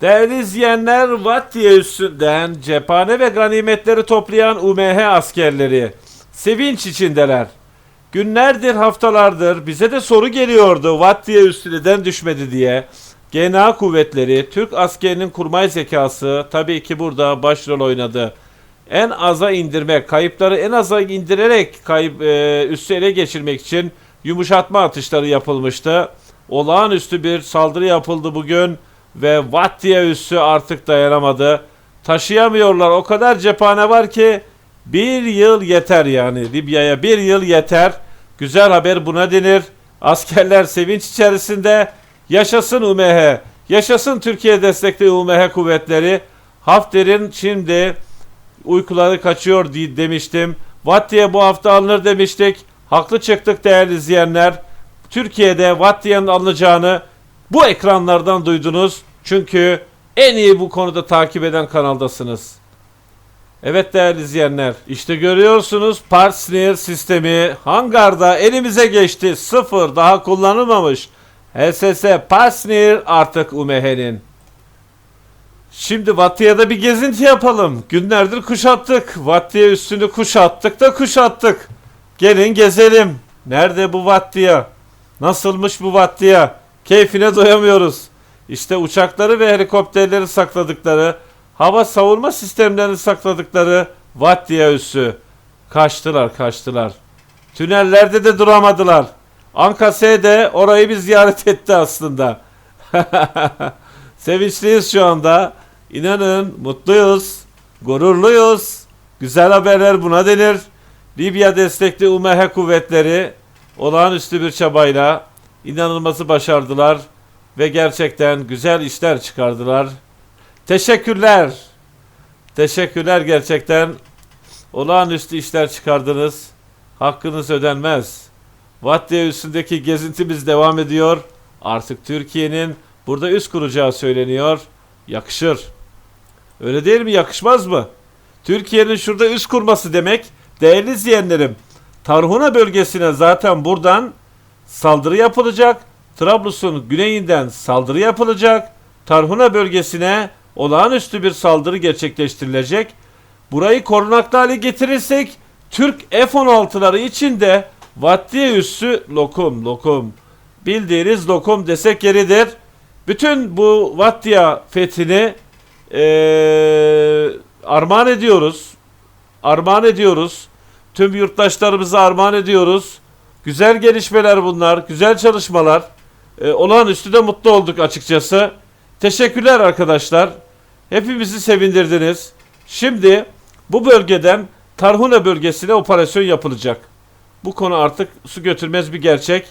Değerli izleyenler, Vattiye üstünden cephane ve ganimetleri toplayan UMH askerleri sevinç içindeler. Günlerdir, haftalardır bize de soru geliyordu Vattiye üstü neden düşmedi diye. GNA kuvvetleri, Türk askerinin kurmay zekası tabii ki burada başrol oynadı. En aza indirmek, kayıpları en aza indirerek kayıp e, üssü ele geçirmek için yumuşatma atışları yapılmıştı. Olağanüstü bir saldırı yapıldı bugün ve Vattiye üssü artık dayanamadı. Taşıyamıyorlar. O kadar cephane var ki bir yıl yeter yani. Libya'ya bir yıl yeter. Güzel haber buna denir. Askerler sevinç içerisinde. Yaşasın UMH. Yaşasın Türkiye destekli UMH kuvvetleri. Hafter'in şimdi uykuları kaçıyor demiştim. Vattiye bu hafta alınır demiştik. Haklı çıktık değerli izleyenler. Türkiye'de Vattiye'nin alınacağını bu ekranlardan duydunuz. Çünkü en iyi bu konuda takip eden kanaldasınız. Evet değerli izleyenler, işte görüyorsunuz Parsnir sistemi hangarda elimize geçti. Sıfır daha kullanılmamış. HSS Parsnir artık UMH'nin. Şimdi Vattiye'de bir gezinti yapalım. Günlerdir kuşattık. Vattiye üstünü kuşattık da kuşattık. Gelin gezelim. Nerede bu Vattiye? Nasılmış bu Vattiye? Keyfine doyamıyoruz. İşte uçakları ve helikopterleri sakladıkları, hava savunma sistemlerini sakladıkları Vattiye üssü. Kaçtılar, kaçtılar. Tünellerde de duramadılar. Ankase de orayı bir ziyaret etti aslında. Sevinçliyiz şu anda. İnanın mutluyuz, gururluyuz. Güzel haberler buna denir. Libya destekli UMH kuvvetleri olağanüstü bir çabayla inanılması başardılar ve gerçekten güzel işler çıkardılar. Teşekkürler. Teşekkürler gerçekten. Olağanüstü işler çıkardınız. Hakkınız ödenmez. Vattiye üstündeki gezintimiz devam ediyor. Artık Türkiye'nin burada üst kuracağı söyleniyor. Yakışır. Öyle değil mi? Yakışmaz mı? Türkiye'nin şurada üst kurması demek değerli izleyenlerim. Tarhuna bölgesine zaten buradan saldırı yapılacak. Trablus'un güneyinden saldırı yapılacak. Tarhuna bölgesine olağanüstü bir saldırı gerçekleştirilecek. Burayı korunaklı hale getirirsek Türk F-16'ları için de Vattiye üssü lokum lokum. Bildiğiniz lokum desek yeridir. Bütün bu Vattiya fethini eee armağan ediyoruz. Armağan ediyoruz. Tüm yurttaşlarımıza armağan ediyoruz. Güzel gelişmeler bunlar. Güzel çalışmalar. Ee, olağanüstü de mutlu olduk açıkçası. Teşekkürler arkadaşlar. Hepimizi sevindirdiniz. Şimdi bu bölgeden Tarhuna bölgesine operasyon yapılacak. Bu konu artık su götürmez bir gerçek.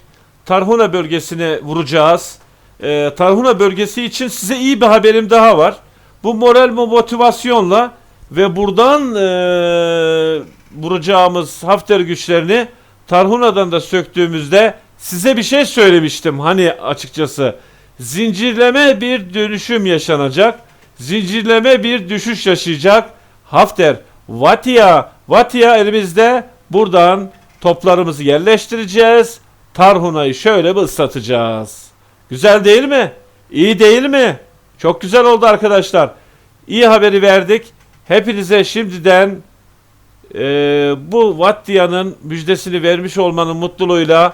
Tarhuna bölgesine vuracağız. Ee, Tarhuna bölgesi için size iyi bir haberim daha var. Bu moral ve motivasyonla ve buradan eee, vuracağımız Hafter güçlerini Tarhuna'dan da söktüğümüzde size bir şey söylemiştim hani açıkçası. Zincirleme bir dönüşüm yaşanacak. Zincirleme bir düşüş yaşayacak. Hafter, Vatia, Vatia elimizde buradan toplarımızı yerleştireceğiz. Tarhuna'yı şöyle bir ıslatacağız. Güzel değil mi? İyi değil mi? Çok güzel oldu arkadaşlar. İyi haberi verdik. Hepinize şimdiden eee, bu Vattia'nın müjdesini vermiş olmanın mutluluğuyla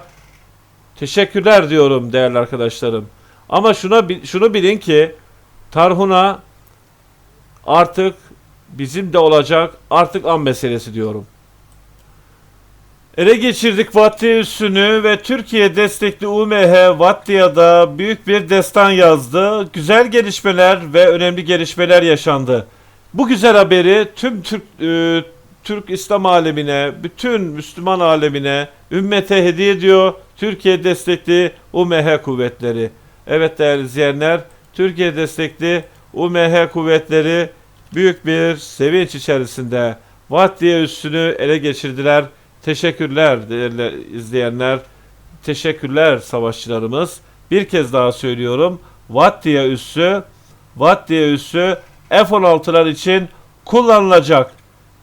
teşekkürler diyorum değerli arkadaşlarım. Ama şuna şunu bilin ki Tarhuna artık bizim de olacak artık an meselesi diyorum. Ele geçirdik Vattiya üssünü ve Türkiye destekli UMH Vattia'da büyük bir destan yazdı. Güzel gelişmeler ve önemli gelişmeler yaşandı. Bu güzel haberi tüm Türk e, Türk İslam alemine, bütün Müslüman alemine, ümmete hediye ediyor Türkiye destekli UMH kuvvetleri. Evet değerli izleyenler, Türkiye destekli UMH kuvvetleri büyük bir sevinç içerisinde Vattiye üssünü ele geçirdiler. Teşekkürler değerli izleyenler. Teşekkürler savaşçılarımız. Bir kez daha söylüyorum. Vattiye üssü, Vattiye üssü F-16'lar için kullanılacak.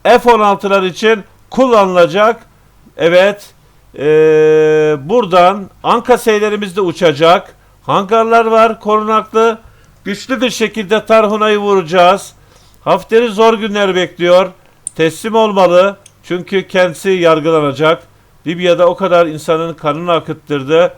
F-16'lar için kullanılacak. Evet. eee, buradan Ankaseylerimiz de uçacak. Hangarlar var korunaklı. güçlü bir şekilde Tarhuna'yı vuracağız. Hafter'i zor günler bekliyor. Teslim olmalı. Çünkü kendisi yargılanacak. Libya'da o kadar insanın kanını akıttırdı.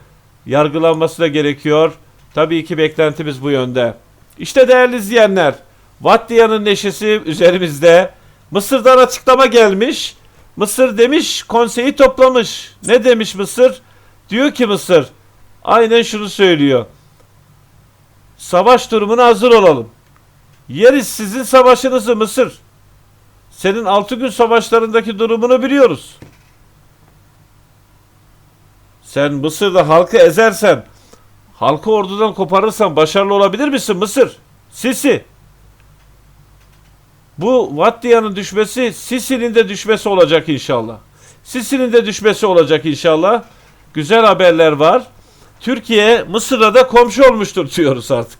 Yargılanması da gerekiyor. Tabii ki beklentimiz bu yönde. İşte değerli izleyenler, Vattiya'nın neşesi üzerimizde. Mısır'dan açıklama gelmiş. Mısır demiş, konseyi toplamış. Ne demiş Mısır? Diyor ki Mısır, aynen şunu söylüyor. Savaş durumuna hazır olalım. Yeriz sizin savaşınızı Mısır. Senin altı gün savaşlarındaki durumunu biliyoruz. Sen Mısır'da halkı ezersen, halkı ordudan koparırsan başarılı olabilir misin Mısır? Sisi. Bu Vattiya'nın düşmesi Sisi'nin de düşmesi olacak inşallah. Sisi'nin de düşmesi olacak inşallah. Güzel haberler var. Türkiye Mısır'la da komşu olmuştur diyoruz artık.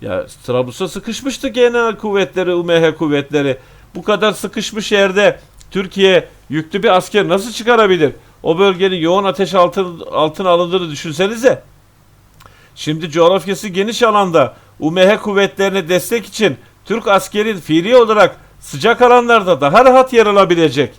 Ya Trablus'a sıkışmıştı genel kuvvetleri, UMH kuvvetleri. Bu kadar sıkışmış yerde Türkiye yüklü bir asker nasıl çıkarabilir? O bölgenin yoğun ateş altın, altına alındığını düşünsenize. Şimdi coğrafyası geniş alanda UMH kuvvetlerine destek için Türk askeri fiili olarak sıcak alanlarda daha rahat yer alabilecek.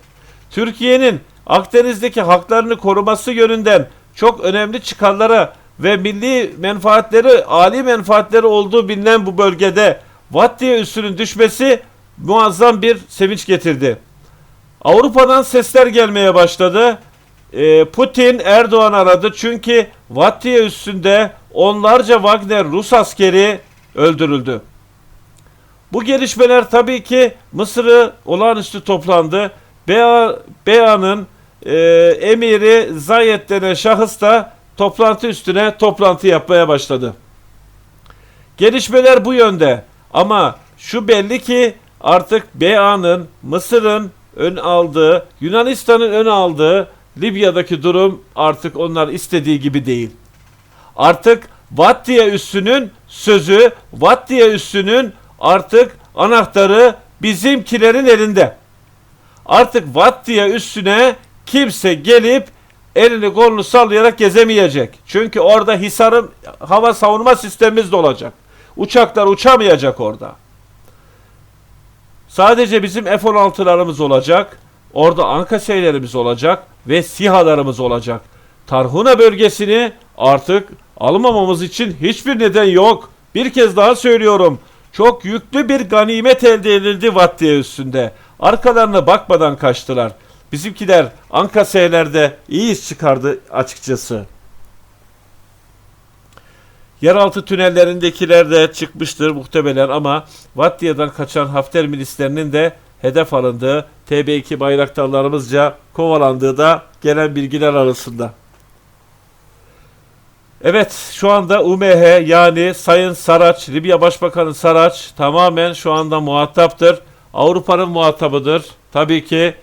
Türkiye'nin Akdeniz'deki haklarını koruması yönünden çok önemli çıkarlara ve milli menfaatleri, ali menfaatleri olduğu bilinen bu bölgede Vattiye üssünün düşmesi muazzam bir sevinç getirdi. Avrupa'dan sesler gelmeye başladı. Ee, Putin Erdoğan aradı çünkü Vattiye üstünde onlarca Wagner Rus askeri öldürüldü. Bu gelişmeler tabii ki Mısır'ı olağanüstü toplandı. BA, BA'nın e, emiri Zayed denen şahıs da toplantı üstüne toplantı yapmaya başladı. Gelişmeler bu yönde ama şu belli ki artık BA'nın Mısır'ın ön aldığı, Yunanistan'ın ön aldığı Libya'daki durum artık onlar istediği gibi değil. Artık Vattiye üssünün sözü, Vattiye üssünün artık anahtarı bizimkilerin elinde. Artık Vattiye üstüne kimse gelip elini kolunu sallayarak gezemeyecek. Çünkü orada Hisar'ın hava savunma sistemimiz de olacak. Uçaklar uçamayacak orada. Sadece bizim F-16'larımız olacak. Orada Ankaseylerimiz olacak ve SİHA'larımız olacak. Tarhuna bölgesini artık almamamız için hiçbir neden yok. Bir kez daha söylüyorum. Çok yüklü bir ganimet elde edildi Vattiye üstünde. Arkalarına bakmadan kaçtılar. Bizimkiler Ankaseyler'de iyi iş çıkardı açıkçası. Yeraltı tünellerindekiler de çıkmıştır muhtemelen ama Vattiye'den kaçan Hafter milislerinin de hedef alındığı TB2 bayraktarlarımızca kovalandığı da gelen bilgiler arasında. Evet şu anda UMH yani Sayın Saraç, Libya Başbakanı Saraç tamamen şu anda muhataptır. Avrupa'nın muhatabıdır. Tabii ki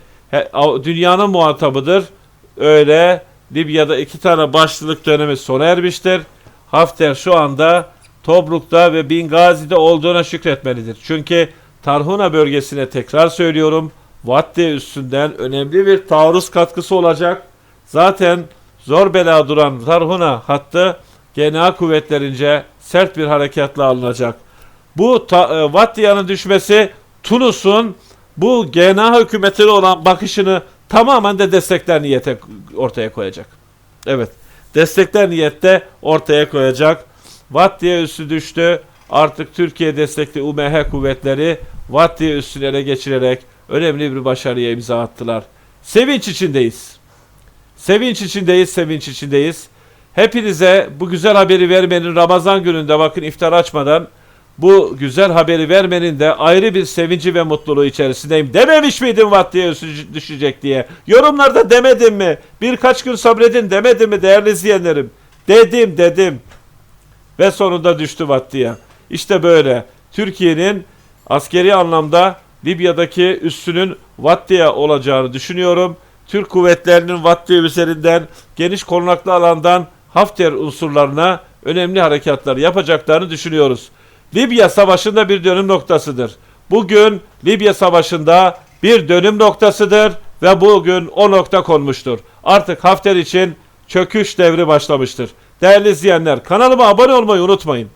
dünyanın muhatabıdır. Öyle Libya'da iki tane başlılık dönemi sona ermiştir. Hafter şu anda Tobruk'ta ve Bingazi'de olduğuna şükretmelidir. Çünkü Tarhuna bölgesine tekrar söylüyorum. Vattiye üstünden önemli bir taarruz katkısı olacak. Zaten zor bela duran Tarhuna hattı GNA kuvvetlerince sert bir harekatla alınacak. Bu ta, e, Vattiye'nin düşmesi Tunus'un bu GNA hükümetine olan bakışını tamamen de destekler niyete ortaya koyacak. Evet. Destekler niyette ortaya koyacak. Vattiye üssü düştü. Artık Türkiye destekli UMH kuvvetleri Vattiye üssünü ele geçirerek önemli bir başarıya imza attılar. Sevinç içindeyiz. Sevinç içindeyiz, sevinç içindeyiz. Hepinize bu güzel haberi vermenin Ramazan gününde bakın iftar açmadan bu güzel haberi vermenin de ayrı bir sevinci ve mutluluğu içerisindeyim. Dememiş miydim Vattiye düşecek diye? Yorumlarda demedim mi? Birkaç gün sabredin demedim mi değerli izleyenlerim? Dedim dedim. Ve sonunda düştü Vattiye. İşte böyle. Türkiye'nin askeri anlamda Libya'daki üssünün Vattiye olacağını düşünüyorum. Türk kuvvetlerinin Vattiye üzerinden geniş korunaklı alandan Hafter unsurlarına önemli harekatlar yapacaklarını düşünüyoruz. Libya Savaşı'nda bir dönüm noktasıdır. Bugün Libya Savaşı'nda bir dönüm noktasıdır ve bugün o nokta konmuştur. Artık Hafter için çöküş devri başlamıştır. Değerli izleyenler kanalıma abone olmayı unutmayın.